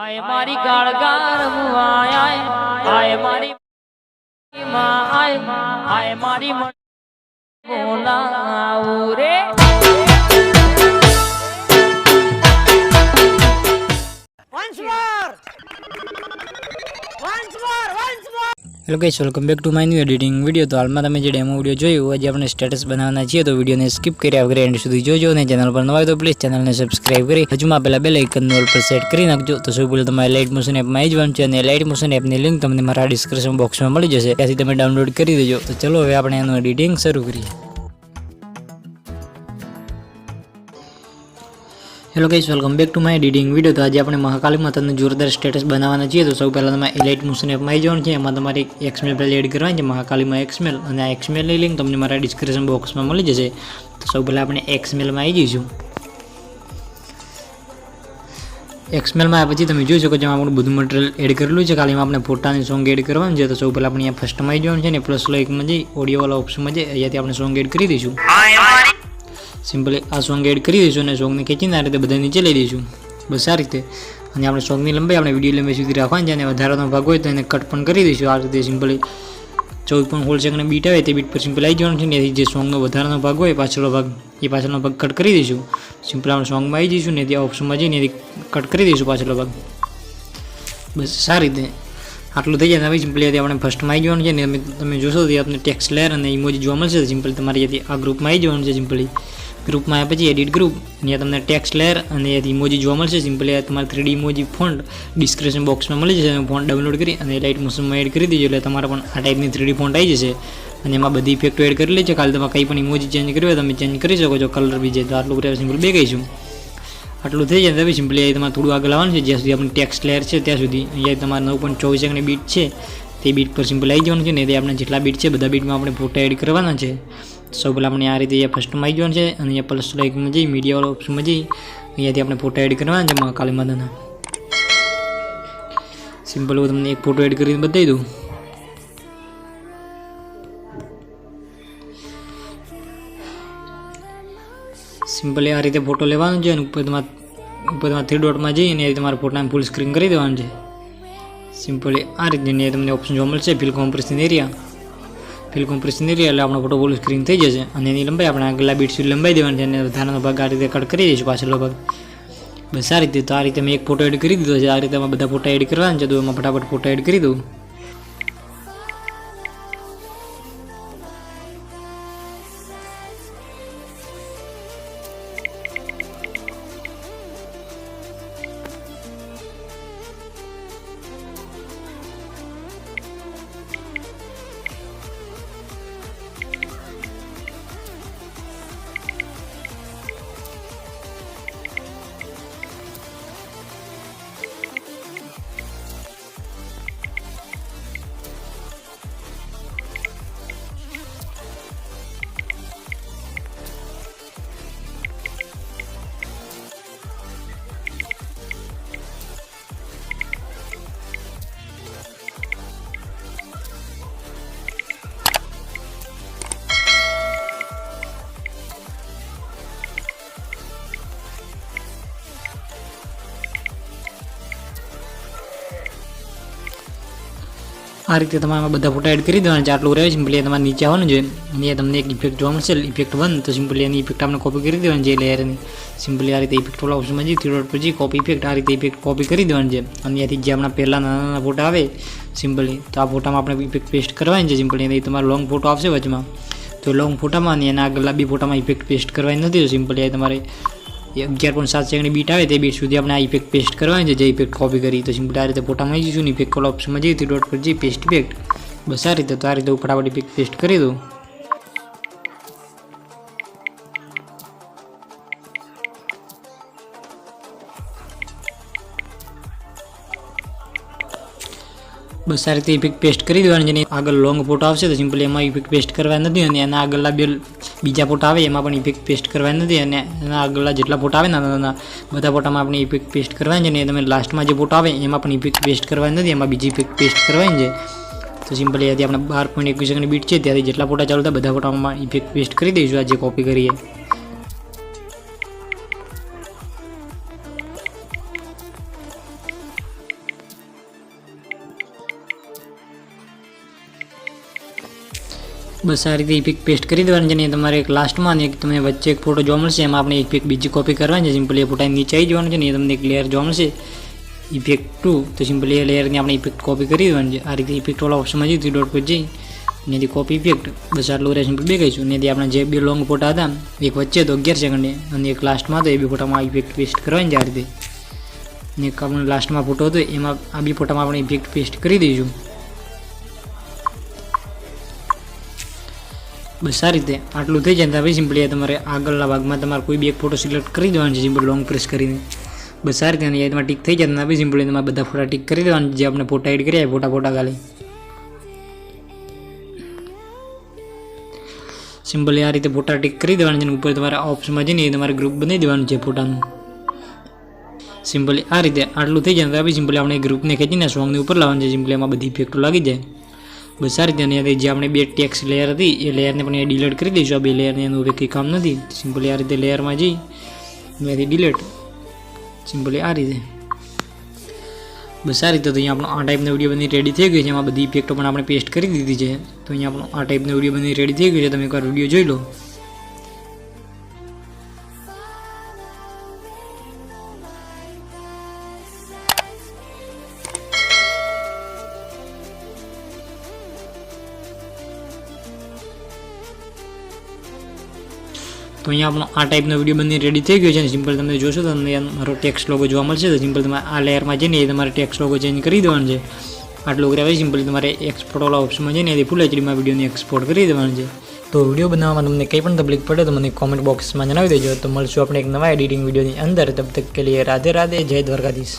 આય મારી ગાળગાર મુઆય આય મારી માં આય આય મારી બોલાવું રે hello guys welcome back to my new editing video તો હાલમાં તમે જે ડેમો વીડિયો જોયું આજે આપણે સ્ટેટસ બનાવવાના છીએ, તો વિડીયોને સ્કીપ કર્યા વગર એન્ડ સુધી જોજો અને ચેનલ પર નવા હોય તો પ્લીઝ ચેનલને સબસ્ક્રાઇબ કરી, હજુમાં પહેલાં બે લાઇકનનું ઓલ પર સેટ કરી નાખજો. તો સૌ પહેલાં તમારે લાઇટ મોશન એપમાં આવી જવાનું છે અને લાઇટ મોશન એપની લિંક તમને મારા ડિસ્ક્રિપ્શન બોક્સમાં મળી જશે. ત્યાંથી તમે ડાઉનલોડ કરી દેજો. તો ચલો હવે આપણે એનું એડિટિંગ શરૂ કરીએ. Hello guys welcome back to my editing video તો આજે આપણે મહાકાલી માતાનું જોરદાર સ્ટેટસ બનાવવાના છીએ. તો સૌ પહેલાં તમારે એલાઇટ મોશન એપમાં આવી જવાનું છે. એમાં તમારે એક્સમેલ પહેલાં એડ કરવાની છે, મહાકાલીમાં એક્સમેલ અને આ એક્સમેલની લિંક તમને મારા ડિસ્ક્રિપ્શન બોક્સમાં મળી જશે. તો સૌ પહેલાં આપણે એક્સમેલમાં આવી જઈશું. એક્સમેલમાં પછી તમે જોઈ શકો જેમાં આપણું બધું મટીરિયલ એડ કરેલું છે. ખાલી આપણે ફોટાની સોંગ એડ કરવાનું છે. તો સૌ પહેલાં આપણે અહીંયા ફર્સ્ટમાં આવી જવાનું છે અને પ્લસ લાઇકમાં જઈ ઓડિયોવાળા ઓપ્શનમાં જઈ, અહીંયાથી આપણે સોંગ એડ કરી દઈશું. સિમ્પલી આ સોંગ એડ કરી દઈશું અને સોંગને ખેંચીને આ રીતે બધા નીચે લઈ દઈશું. બસ આ રીતે. અને આપણે સોંગની લંબાઈ આપણે વીડિયો લંબાઈ સુધી રાખવાની છે અને વધારાનો ભાગ હોય તો એને કટ પણ કરી દઈશું. આ રીતે સિમ્પલી ચૌદ પણ હોલ સેકન્ડ બીટ આવે તે બીટ પર સિમ્પલ આવી જવાનું છે એથી જે સોંગનો વધારાનો ભાગ હોય પાછળનો ભાગ, એ પાછળનો ભાગ કટ કરી દઈશું. સિમ્પલ આપણે સોંગમાં આવી જઈશું ને ત્યાં ઓપ્શનમાં જઈને કટ કરી દઈશું પાછળનો ભાગ. બસ સારી રીતે. આટલું થઈ જાય હવે સિમ્પલી આપણે ફર્સ્ટમાં આવી જવાનું છે ને તમે- તમે જોશો તો આપણે ટેક્સ લેર અને ઇમોજી જોવા મળશે. સિમ્પલ તમારે ત્યાંથી આ ગ્રુપમાં આવી જવાનું છે સિમ્પલી ગ્રુપમાં આવ્યા પછી એડિટ ગ્રુપ, અહીંયા તમને ટેક્સ લેયર અને ઇમોજી જોવા મળશે. સિમ્પલી તમારે થ્રીડી ઇમોજી ફોન્ટ ડિસ્ક્રિપ્શન બોક્સમાં મળી જશે ફોન્ટ ડાઉનલોડ કરી અને લાઇટ મોશનમાં એડ કરી દેજો. એટલે તમારા પણ આ ટાઈપની થ્રીડી ફોન્ટ આવી જશે. અને એમાં બધી ઇફેક્ટો એડ કરેલી છે કાલે તમે કંઈ પણ ઇમોજી ચેન્જ કરવી હોય તમે ચેન્જ કરી શકો છો. કલર બીજે તો આટલું કરે સિમ્પલ બે કહીશું. આટલું થઈ જાય તમે સિમ્પલી અહીં તમારે થોડું આગળ આવવાનું છે. જ્યાં સુધી આપણે ટેક્સ લેયર છે ત્યાં સુધી. અહીંયા તમારે નવ પોઈન્ટ ચોવીસ સેકન્ડની બીટ છે. તે બીટ પર સિમ્પલ આવી જવાનું છે ને તે આપણે જેટલા બીટ છે બધા બીટમાં આપણે ફોટા એડ કરવાના છે. સૌ પહેલાં આપણે આ રીતે અહીંયા ફર્સ્ટમાં આવી જવાનું છે અને અહીંયા પ્લસ લાઇકમાં જઈ મીડિયાવાળા ઓપ્શનમાં જઈ, અહીંયાથી આપણે ફોટો એડ કરવાના છે મા કાળી માતાના સિમ્પલ હું તમને એક ફોટો એડ કરીને બતાવી દઉં. સિમ્પલી આ રીતે ફોટો લેવાનો છે અને ઉપર તમારા ઉપર તમારે થ્રી ડોટમાં જઈ અને તમારા ફોટાને ફૂલ સ્ક્રીન કરી દેવાનું છે. સિમ્પલી આ રીતે તમને ઓપ્શન જોવા મળશે fill compression area compression area એટલે આપણો ફોટો બોલ સ્ક્રીન થઈ જશે. અને એની લંબાઈ આપણે આગલા બીટ સુધી લંબાઈ દેવાની છે, અને વધારાનો ભાગ આ રીતે કટ કરી દઈશું પાછળનો ભાગ બસ આ રીતે, તો આ રીતે મેં એક ફોટો એડ કરી દીધો છે. આ રીતે એમાં બધા ફોટા એડ કરવાના છે, તો એમાં ફટાફટ ફોટો એડ કરી દઉં. આ રીતે તમારે બધા ફોટા એડ કરી દેવાના છે આટલું રહે સિમ્પલી તમારે નીચે આવવાનું અને એ તમને એક ઇફેક્ટ જોવા મળશે ઇફેક્ટ વન તો સિમ્પલી એની ઇફેક્ટ આપણે કોપી કરી દેવાની છે લેયરની સિમ્પલી આ રીતે ઇફેક્ટ વાળા ઓપ્શનમાં જઈ થ્રી ડોટ પછી કોપી ઇફેક્ટ આ રીતે ઇફેક્ટ કોપી કરી દેવાની છે. અને ત્યાંથી જે આપણા પહેલાં નાના નાના ફોટા આવે સિમ્પલી તો આ ફોટામાં આપણે ઇફેક્ટ પેસ્ટ કરવાની છે સિમ્પલી એની તમારો લોંગ ફોટો આવશે વચમાં. તો લોંગ ફોટામાં અને એના આગલા બી ફોટામાં ઇફેક્ટ પેસ્ટ કરવાની નથી, તો સિમ્પલી એ તમારે અગિયાર પોઈન્ટ સાત સેકન્ડ બીટ આવે, તે બીટ સુધી આપણે આ ઇફેક્ટ પેસ્ટ કરવાની છે. જે ઇફેક્ટ કોપી કરી, તો સિમ્પલ આ રીતે ફોટામાં આવી જઈશું ને ઇફેક્ટ કોલ ઓપ્શનમાં જઈ ડોટ પર જઈ પેસ્ટ ઇફેક્ટ બસ આ રીતે તો આ રીતે હું ફટાફટ ઇફેક્ટ પેસ્ટ કરી દઉં. બસ આ રીતે ઇફેક્ટ પેસ્ટ કરી દેવાની જેની આગળ લોંગ ફોટો આવશે, તો સિમ્પલી એમાં ઇફેક્ટ પેસ્ટ કરવા નથી અને એના આગળના બે બીજા ફોટા આવે, એમાં પણ ઇફેક્ટ પેસ્ટ કરવાની નથી અને એના આગળના જેટલા ફોટા આવે, નાના નાના બધા ફોટામાં આપણે ઇફેક્ટ પેસ્ટ કરવાની છે અને તમે લાસ્ટમાં જે ફોટો આવે, એમાં પણ ઇફેક્ટ પેસ્ટ કરવાની નથી, એમાં બીજી ઇફેક્ટ પેસ્ટ કરવાની છે. તો સિમ્પલી ત્યાંથી આપણે બાર પોઈન્ટ એકવીસ સેકન્ડ બીટ છે, ત્યાંથી જેટલા ફોટા ચાલુ થાય, બધા ફોટામાં ઇફેક્ટ પેસ્ટ કરી દઈશું, આ જે કોપી કરીએ. બસ આ રીતે ઇફેક્ટ પેસ્ટ કરી દેવાની છે અને તમારે એક લાસ્ટમાં ને એક તમે વચ્ચે એક ફોટો જોવા મળશે. એમાં આપણે એક પિક બીજી કોપી કરવાની છે. સિમ્પલી એ ફોટાની નીચે આવી જવાનું છે ને એ તમને એક લેયર જોવા મળશે. ઇફેક્ટ ટુ તો સિમ્પલી એ લેયરની આપણે ઇફેક્ટ કોપી કરી દેવાની છે. આ રીતે ઇફેક્ટવાળા ઓપ્શનમાં જઈ થ્રી ડોટ પર જઈ એનાથી કોપી ઇફેક્ટ બસ આટલું રહે સિમ્પલ બે કહીશું ને આપણે જે બે લોંગ ફોટા હતા, એક વચ્ચે તો અગિયાર સેકન્ડે અને એક લાસ્ટમાં તો એ બે ફોટામાં ઇફેક્ટ પેસ્ટ કરવાની છે આ રીતે. ને એક આપણે લાસ્ટમાં ફોટો હતો, એમાં આ બી ફોટામાં આપણે ઇફેક્ટ પેસ્ટ કરી દઈશું. બસ આ રીતે આટલું થઈ જાય પછી સિમ્પલી તમારે આગળના ભાગમાં તમારે કોઈ બી એક ફોટો સિલેક્ટ કરી દેવાનો છે સિમ્પલ લોંગ પ્રેસ કરીને. બસ આ રીતે અને યાદમાં ટીક થઈ જાય પછી સિમ્પલી તમારે બધા ફોટા ટીક કરી દેવાના જે આપણે ફોટા એડ કર્યા ફોટા ફોટા ખાલી. સિમ્પલી આ રીતે ફોટા ટીક કરી દેવાના છે ઉપર તમારે ઓપ્શનમાં જઈને તમારે ગ્રુપ બનાવી દેવાનું છે ફોટાનું સિમ્પલી આ રીતે આટલું થઈ જાય પછી સિમ્પલી આપણે ગ્રુપને ખેંચીને સોંગની ઉપર લાવવાનું છે સિમ્પલી એમાં બધી ઇફેક્ટો લાગી જાય. બસ આ રીતે અને જે આપણે બે ટેક્સ લેયર હતી, એ લેયરને પણ એ ડિલીટ કરી દઈશું. આ બે લેયરને એનું હવે કંઈ કામ નથી. સિમ્પલી આ રીતે લેયરમાં જઈ ત્યાંથી ડિલીટ સિમ્પલી આ રીતે. બસ આ રીતે તો અહીંયા આપણો આ ટાઈપનો વીડિયો બની રેડી થઈ ગઈ છે. એમાં બધી ઇફેક્ટો પણ આપણે પેસ્ટ કરી દીધી છે. તો અહીંયા આપણો આ ટાઈપનો વીડિયો બની રેડી થઈ ગયો છે. તમે એકવાર વીડિયો જોઈ લો. અહીંયા આપણો આ ટાઈપનો વીડિયો બની રેડી થઈ ગયો છે અને સિમ્પલ તમે જોશો તો તમને મારો ટેક્સ લોગો જોવા મળશે તો સિમ્પલ તમારે આ લેયરમાં જઈને એ તમારે ટેક્સ લોગો ચેન્જ કરી દેવાનું છે. આટલું કર્યા પછી સિમ્પલ તમારે એક્સપોર્ટ વાળા ઓપ્શનમાં જઈને એથી ફૂલ એચડીમાં વિડીયોને એક્સપોર્ટ કરી દેવાનું છે. તો વીડિયો બનાવવામાં તમને કંઈ પણ તકલીફ પડે તો મને કોમેન્ટ બોક્સમાં જણાવી દેજો. તો મળશું આપણે એક નવા એડિટિંગ વિડીયોની અંદર. તબ તક કે લીએ રાધે રાધે. જય દ્વારકાધીશ.